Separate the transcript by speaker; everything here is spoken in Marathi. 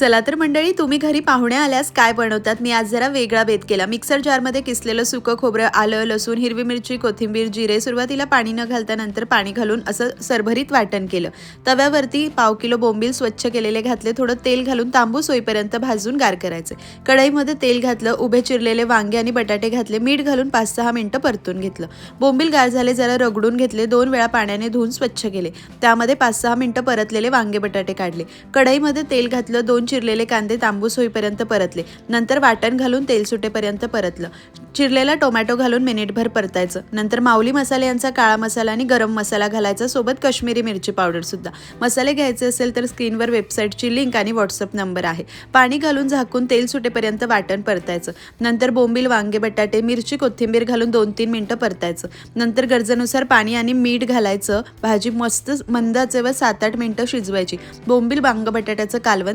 Speaker 1: चला तर मंडळी तुम्ही घरी पाहुणे आल्यास काय बनवतात? मी आज जरा वेगळा बेत केला. मिक्सर जारमध्ये किसलेलं सुकं खोबरं आलं लसूण हिरवी मिरची कोथिंबीर जिरे सुरुवातीला पाणी न घालता नंतर पाणी घालून असं सरभरीत वाटण केलं. तव्यावरती पाव किलो बोंबील स्वच्छ केलेले घातले. थोडं तेल घालून तांबूस होईपर्यंत भाजून गार करायचे. कढईमध्ये तेल घातलं उभे चिरलेले वांगे आणि बटाटे घातले. मीठ घालून पाच सहा मिनटं परतून घेतलं. बोंबील गार झाले जरा रगडून घेतले. दोन वेळा पाण्याने धुवून स्वच्छ केले. त्यामध्ये पाच सहा मिनटं परतलेले वांगे बटाटे काढले. कढईमध्ये तेल घातलं दोन चिरलेले कांदे तांबूस होईपर्यंत परतले. नंतर वाटण घालून तेल सुटेपर्यंत परतलं. चिरलेला टोमॅटो घालून मिनिटभर परतायचं. नंतर माऊली मसाले यांचा काळा मसाला आणि गरम मसाला घालायचा सोबत काश्मीरी मिरची पावडर सुद्धा. मसाले घ्यायचे असेल तर स्क्रीनवर वेबसाईटची लिंक आणि व्हॉट्सअप नंबर आहे. पाणी घालून झाकून तेल सुटेपर्यंत वाटण परतायचं. नंतर बोंबील वांगे बटाटे मिरची कोथिंबीर घालून दोन तीन मिनिटं परतायचं. नंतर गरजेनुसार पाणी आणि मीठ घालायचं. भाजी मस्त मंदाचे व सात आठ मिनिटं शिजवायची. बोंबील वांग बटाट्याचं कालवण